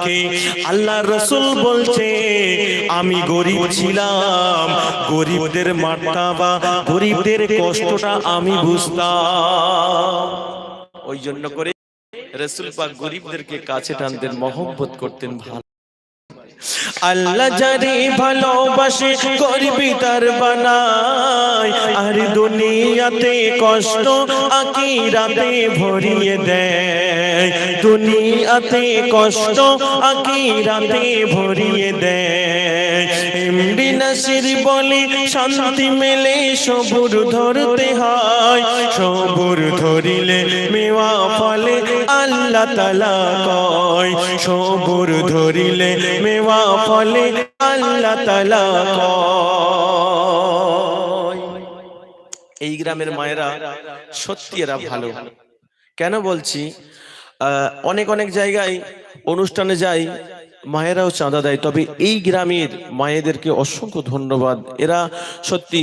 ভাগ্যে আল্লাহ রসুল বলছে, আমি গরিব ছিলাম, গরিবদের মার্তাবা, গরিবদের কষ্টটা আমি বুঝতাম। ওই জন্য করে রসুল পাক গরিবদেরকে কাছে টানতেন, মহব্বত করতেন, ভালো আল্লাহ যারে ভালোবাসে গরিবি তার বানায়। আর দুনিয়াতে কষ্ট আকিরাতে ভরিয়ে দেয়। দুনিয়াতে কষ্ট আকিরাতে ভরিয়ে দেয়। এমডি নাসির বলে শান্তি মেলে সবুর ধরতে হয়। সবুর ধরিলে মেওয়া ফলে আল্লাহ তালা কয়। সবুর ধরিলে মেওয়া ফলে আল্লাহ তালা এই গ্রামের মায়েরা সত্যি এরা ভালো। কেন বলছি? অনেক অনেক জায়গায় অনুষ্ঠানে যাই, মায়েরাও চাঁদা দেয়। তবে এই গ্রামের মায়েদেরকে অসংখ্য ধন্যবাদ। এরা সত্যি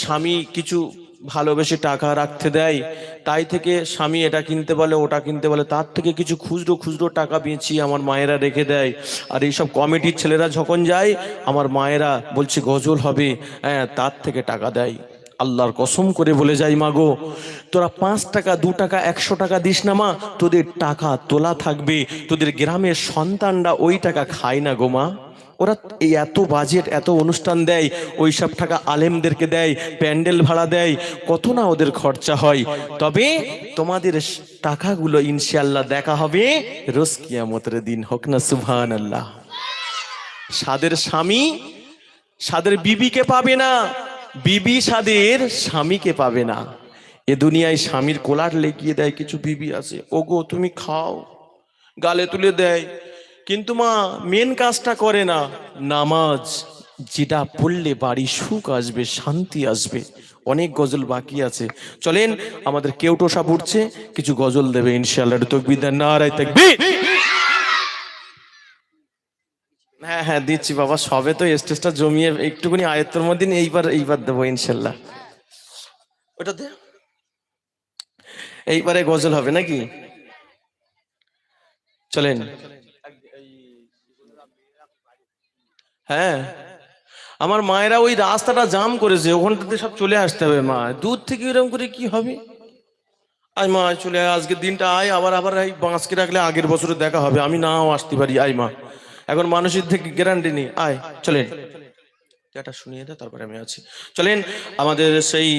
স্বামী কিছু ভালোবেসে টাকা রাখতে দেয়। তাই থেকে স্বামী এটা কিনতে বলে, ওটা কিনতে বলে। তার থেকে কিছু খুচরো খুচরো টাকা বেঁচিয়ে আমার মায়েরা রেখে দেয়। আর এইসব কমিটির ছেলেরা যখন যায়, আমার মায়েরা বলছে, গজল হবে। হ্যাঁ তার থেকে টাকা দেয়। আল্লাহর কসম করে বলে যাই মাগো তোরা পাঁচ টাকা, দু টাকা, একশো টাকা দিস না মা। তোদের টাকা তোলা থাকবে। তোদের গ্রামের সন্তানরা ওই টাকা খায় না গো মা। ওরা এই এত বাজেট, এত অনুষ্ঠান দেয়, ওই সব টাকা আলেমদেরকে দেয়, প্যান্ডেল ভাড়া দেয়, কত না ওদের খরচা হয়। তবে তোমাদের টাকাগুলো ইনশাল্লাহ দেখা হবে রোজ কিয়ামতের দিন, হোক না সুবহান আল্লাহ সাদের স্বামী, সাদের বিবিকে পাবে না, বিবি সাদের স্বামীকে পাবে না। এ দুনিয়ায় স্বামীর কোলার লেগিয়ে দেয় কিছু বিবি আছে। ওগো, তুমি খাও, গালে তুলে দেয়। কিন্তু মা, মেন কাজটা করে না। নামাজ, যেটা পড়লে বাড়ি সুখ আসবে, শান্তি আসবে। অনেক গজল বাকি আছে। চলেন, আমাদের কেউটো সাপ উঠছে কিছু গজল দেবে, ইনশাআল্লাহ তকবিদার নারায় থাকবে হ্যাঁ হ্যাঁ দিচ্ছি বাবা, সবে তো স্টেজটা জমিয়ে একটুখানি আয়ত্তর মধ্যে এইবার এইবার দেবো ইনশাল্লাহ ওটা দে। এইবারে গজল হবে নাকি? চলেন। হ্যাঁ। আমার মায়েরা ওই রাস্তাটা জাম করেছে ওখানটাতে সব চলে আসতে হবে মা। দূর থেকে এরকম করে কি হবে? আয় মা চলে আয় আজকের দিনটা আয়, আবার আবার এই বাঁচকে রাখলে আগের বছরে দেখা হবে, আমি নাও আসতে পারি, আয় মা। এখন মানুষের থেকে গ্যারান্টি নেই, আয়, চলেন। এটা শুনিয়ে দে তারপরে আমি আছি। চলেন, আমাদের সেই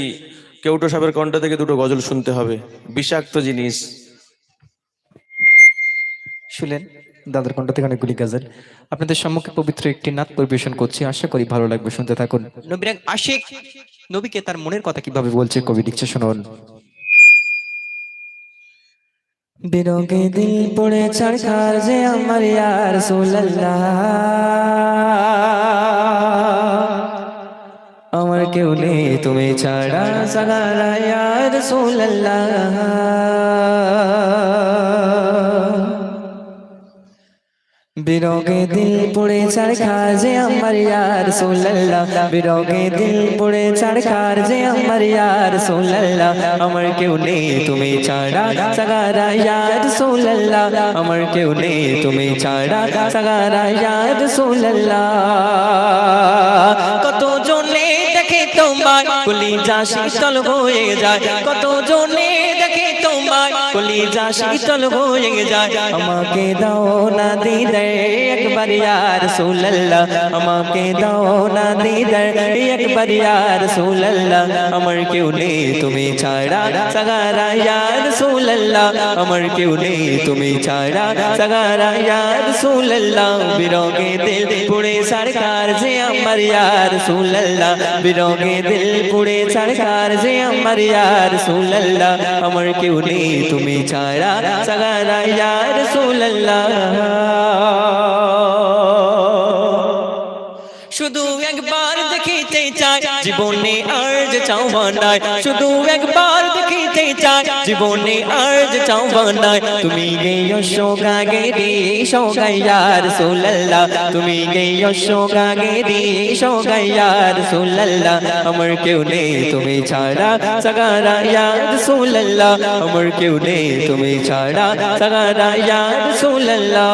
কেউটো সাহেবের কণ্ঠ থেকে দুটো গজল শুনতে হবে, বিষাক্ত জিনিস। শুনলেন দাদার কণ্ঠ থেকে অনেকগুলি গাজল। আপনাদের সম্মুখে পবিত্র একটি নাচ পরিবেশন করছি। আশা করি ভালো লাগবে শুনতে থাকুন। নবীর আশিক নবীকে তার মনের কথা কীভাবে বলছে কবি লিখছে শুনুন। বিরোগে দিল পড়ে ছাড়খার যে আমার ইয়ার সোল্লাহ আমার কেউ নেই তুমি ছাড়া সাগারা ইয়ার সোল্লাহ বিরোগে দিল পড়ে ছাড়খার যে আমার ইয়ার সোল্লাহ বিরোগে দিল পড়ে ছাড়খার যে আমার ইয়ার সোল্লাহ আমার কেউ নেই তুমি ছাড়া সাগারা ইয়ার সোল্লাহ আমার কেউ নেই তুমি ছাড়া সাগারা ইয়ার সোল্লাহ কত জনে দেখে তোমার কলি যা শীতল হয়ে যায় কত জনে দেখে তোমার কলি যা শীতল হয়ে যায় আমাকে দাও না দিদার একবার ইয়ার সোল্লাহ আমাকে দাও না দিদার একবার ইয়ার সোল্লাহ আমার কেউ নেই তুমি ছাড়া সাগারা ইয়ার সোল্লাহ আমার কেউ নেই তুমি ছাড়া সাগারা ইয়ার সোল্লাহ বিরোগে দিল পুড়ে সরকার যে আমার ইয়ার সোল্লাহ বিরোগে দিল পুড়ে সরকার যে আমার ইয়ার সোল্লাহ আমার কেউ নেই তুমি ছাড়া সাগারা ইয়ার সোল্লাহ শুধু একবার দেখিতে চাই, জীবনে আর যে চাওয়া নাই, শুধু একবার চাই, জীবনে আর যে চাওয়া নাই। তুমি গেয় শোগা গে রে শোগাইয়ার সোলাল্লা তুমি গেয় শোগা গে রে শোগাইয়ার সোলাল্লা আমার কেউ নেই, তুমি ছাড়া সাগারা ইয়াদ সোলাল্লা আমার কেউ নেই, তুমি ছাড়া সাগারা ইয়াদ সোলাল্লা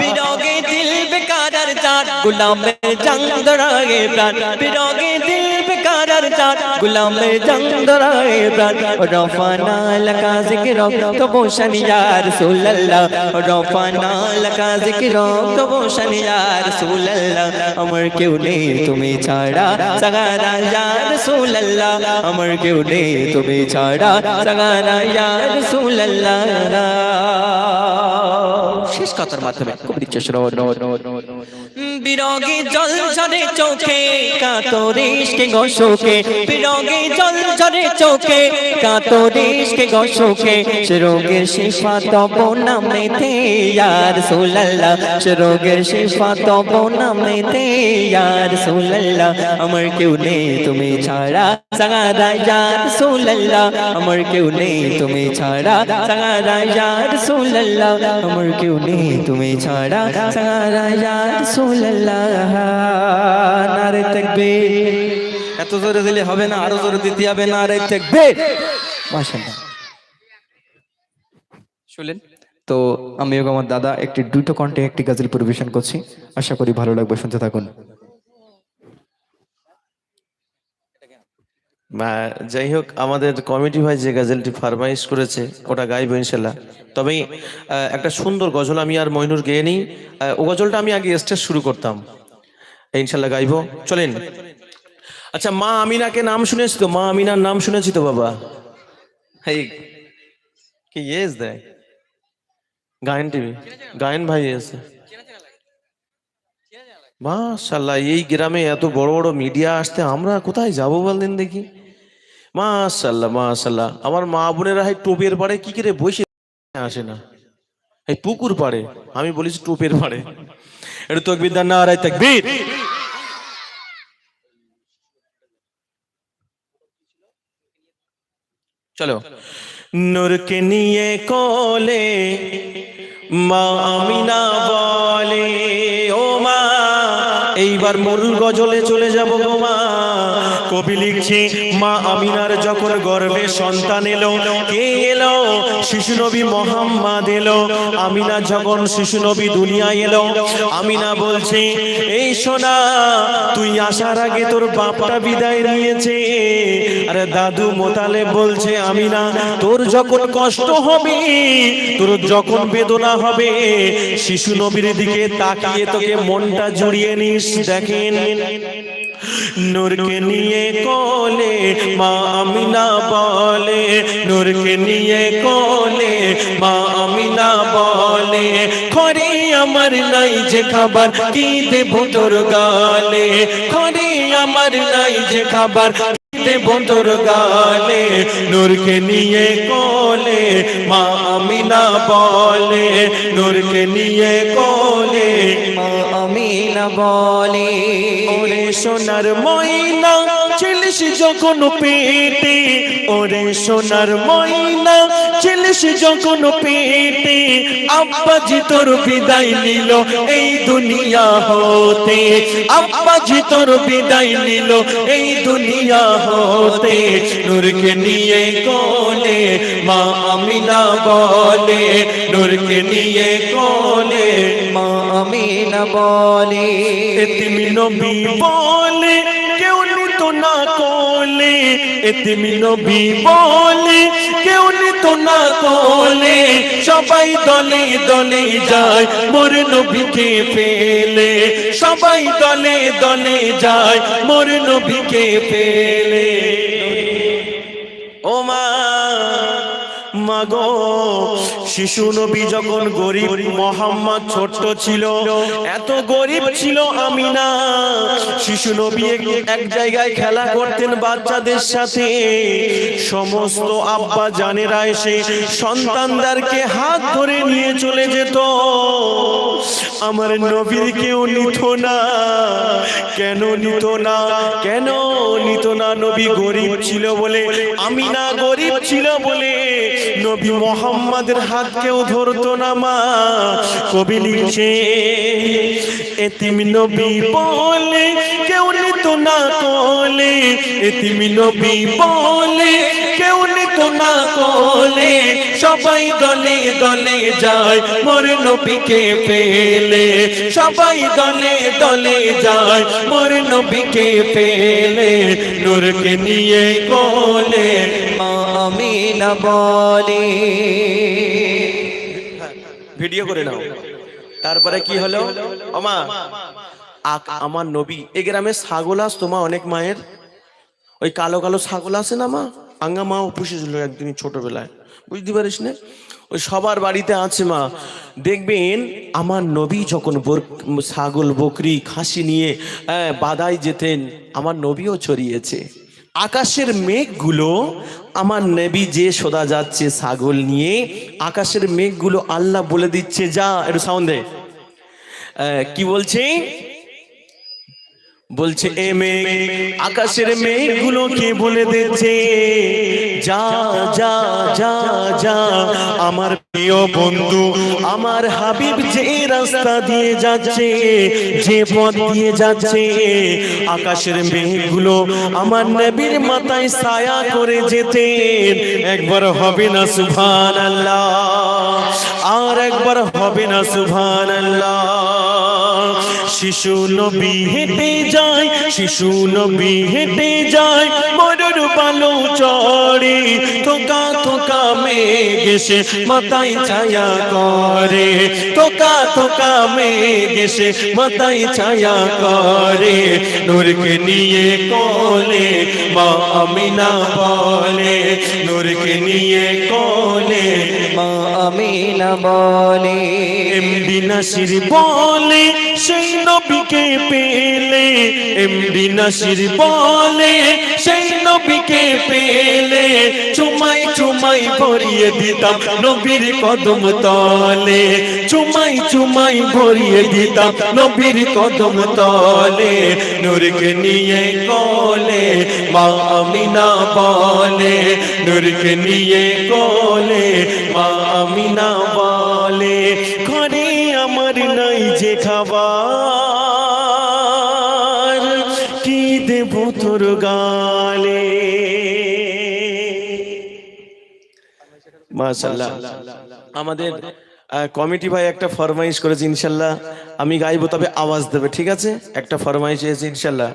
বিরোগে দিল বেকারার চার গুলামের জং দড়াগে প্রাণ। বিরোগে দিল বেকারার চাঁদ গুলামের জং ধরায়ে প্রাণ রফানা লকা জিকির তো বসন ইয়া রাসূলুল্লাহ রফানা লকা জিকির তো বসন ইয়া রাসূলুল্লাহ আমার কেউ নেই তুমি ছাড়া সাগারা ইয়া রাসূলুল্লাহ আমার কেউ নেই তুমি ছাড়া সাগারা ইয়া রাসূলুল্লাহ শেষ কথার মাধ্যমে কবি শ্রবণ বিরগে জল ঝরে চোখে কাতরিশকে গোশোকে বিরগে জল ঝরে চোখে কাতরিশকে গোশোকে সে রোগের শিফা তব নামেতে ইয়ার সুলাল্লাহ। সে রোগের শিফা তব নামেতে ইয়ার সুলাল্লাহ। আমার কেউ নেই তুমি ছাড়া সাগারা ইয়ার সুলাল্লাহ। আমার কেউ নেই তুমি ছাড়া সাগারা ইয়ার সুলাল্লাহ। আমার কেউ নেই তুমি ছাড়া সাগারা ইয়ার সুলাল্লাহ। এত জোরে দিলে হবে না, আরও জোরে দিতে হবে না রে থাকবে মাশাআল্লাহ। শুনলেন? তো আমি এবং আমার দাদা একটি দুটো কণ্ঠে একটি গাজল পরিবেশন করছি। আশা করি ভালো লাগবে, শুনতে থাকুন। যাই হোক, আমাদের কমিটি ভাই যে গজলটি ফারমাইশ করেছে, ওটা গাইব ইনশাল্লাহ। তবে একটা সুন্দর গজল আমি আর মইনুর গেয়ে নিই। ও গজলটা আমি আগে স্টেজ শুরু করতাম। ইনশাল্লাহ গাইব। চলেন। আচ্ছা মা আমিনাকে নাম শুনেছি তো? মা আমিনার নাম শুনেছি তো, বাবা? কি ইয়েস দেয়? গায়ন টিভি। গায়ন ভাই এসে মাশাল্লাহ, এই গ্রামে এত বড় বড় মিডিয়া আসতে আমরা কোথায় যাব বললেন দেখি? মাশাল্লাহ মাশাল্লাহ আমার মা বোনেরা হয় টোপের পাড়ে কি করে বসে আসে না? এই পুকুর পাড়ে, আমি বলেছি টোপের পাড়ে। এটা তকবির দান না, আর তকবির। চলো। নূরকে নিয়ে কোলে, মা আমিনা বলে, ও মা, এইবার মূল গজলে চলে যাব গো মা। কবি লিখছে, মা আমিনার যখন গর্বে সন্তান এলো, কে এলো? শিশু নবী মোহাম্মদ এলো। আমিনা যখন শিশু নবী দুনিয়ায় এলো, আমিনা বলছে, এই সোনা, তুই আসার আগে তোর বাপটা বিদায় নিয়েছে। আরে দাদু মোতালে বলছে, আমিনা, তোর যখন কষ্ট হবে, তোর যখন বেদনা হবে, শিশু নবীর দিকে তাকিয়ে তোকে মনটা জুড়িয়ে নিস, দেখেন। নূরকে নিয়ে কোলে, মা আমিনা বলে। নূরকে নিয়ে কোলে, মা আমিনা বলে। খরে আমার নাই যে খাবার, কি দেব তোর গালে? খরে আমার নাই যে খাবার দেব তোর গালে, নূরকে নিয়ে কোলে, মা আমিনা বলে, নূরকে নিয়ে কোলে, মা আমিনা বলে। ওরে সোনার ময়না, ছিলিস যখন পেটে, ওরে সোনার ময়না ছেলিস যখন পেটে আব্বাজি তোর বিদায় নিল, এই দুনিয়া হতে। আব্বাজি তোর বিদায় নিল, এই দুনিয়া হতে। নূরকে নিয়ে কোলে, মা আমিনা বলে। নূরকে নিয়ে কোলে, মা আমিনা বলে। এতিমি নবী বলে, কেউ নিত না কোলে এতিমি নবী বলে না তোলে সবাই দলে দলে যায়, মোর নবীকে পেলে। সবাই দলে দলে যায়, মোর নবীকে পেলে। ও মা, মাগো শিশু নবী যখন গরিব মোহাম্মদ ছোট্ট ছিল, এত গরিব ছিল আমি না শিশু নবী এক- জায়গায় খেলা করতেন বাচ্চাদের সাথে। সমস্ত আব্বা জানেরা এসে সন্তানদারকে হাত ধরে নিয়ে চলে যেত। আমার নবীর কেউ নিত না। কেন নিত না? কেন নিত না? নবী গরিব ছিল বলে আমি না গরিব ছিল বলে নবী মোহাম্মদের হাত কেউ ধরতো না মা। কবি লিখছে এতিম নবী বলে, কেউ নিত না কোলে। এতিম নবী বলে, কেউ নিত তো না কোলে সবাই দলে দলে যায়, মোর নবীকে পেলে। সবাই দলে দলে যায়, মোর নবীকে পেলে। নূরকে নিয়ে কোলে আমিনা বলে। ভিডিও করে নাও। তারপরে কি হলো? আমা আক- আমার নবী। এই গ্রামে ছাগল আসতো মা, অনেক মায়ের। ওই কালো কালো ছাগল আছে না মা? আঙ্গা মা পুষেছিল একদিন ছোটবেলায়। বুঝতে পারিস না? ওই সবার বাড়িতে আছে মা। দেখবেন আমার নবী যখন ছাগল বকরি খাসি নিয়ে আহ, বাদায় যেতেন আমার নবীও ছড়িয়েছে। আকাশের মেঘগুলো আমার নবী যে সোদা যাচ্ছে ছাগল নিয়ে আকাশের মেঘগুলো আল্লাহ বলে দিচ্ছে যা একটু সাউন্ডে কি বলছে? বলছে এ মেঘ আকাশের মেঘগুলো কে বলে দিচ্ছে যা যা যা যা আমার প্রিয় বন্ধু আমার হাবিব যে রাস্তা দিয়ে যাচ্ছে যে পথ দিয়ে যাচ্ছে আকাশের মেঘগুলো আমার নবীর মাথায় ছায়া করে যেতেন। একবার হবে না সুভান আল্লাহ আর একবার হবে না সুভান আল্লাহ শিশু নবী হেঁটে যায় শিশু নবী হেঁটে যায় মরুর বালু চড়ে। থোকা থোকা মেঘ এসে ছায়া করে। থোকা থোকা মেঘ এসে মাথায় ছায়া করে। নূরকে নিয়ে কোলে মা আমিনা বলে। নূরকে নিয়ে কোলে মা আমিনা বলে। এমডি নাসির বলে, সেই নবীকে পেলে। এমডি নাসির বলে, সেই নবীকে পেলে। চুমাই চুমাই ভরিয়ে দিতাম নবীর কদম তলে। চুমাই চুমাই ভরিয়ে দিতাম নবীর কদম তলে। নূরকে নিয়ে কোলে মা আমিনা বলে। নূরকে নিয়ে কোলে মা আমিনা বলে। ঘরে আমার নাই যে খাবার, কি দেব তোর গালে মাশাল্লাহ আমাদের কমিটি ভাই একটা ফরমাইশ করেছে ইনশাল্লাহ আমি গাইবো, তবে আওয়াজ দেবে, ঠিক আছে? একটা ফরমাইশ হয়েছে ইনশাল্লাহ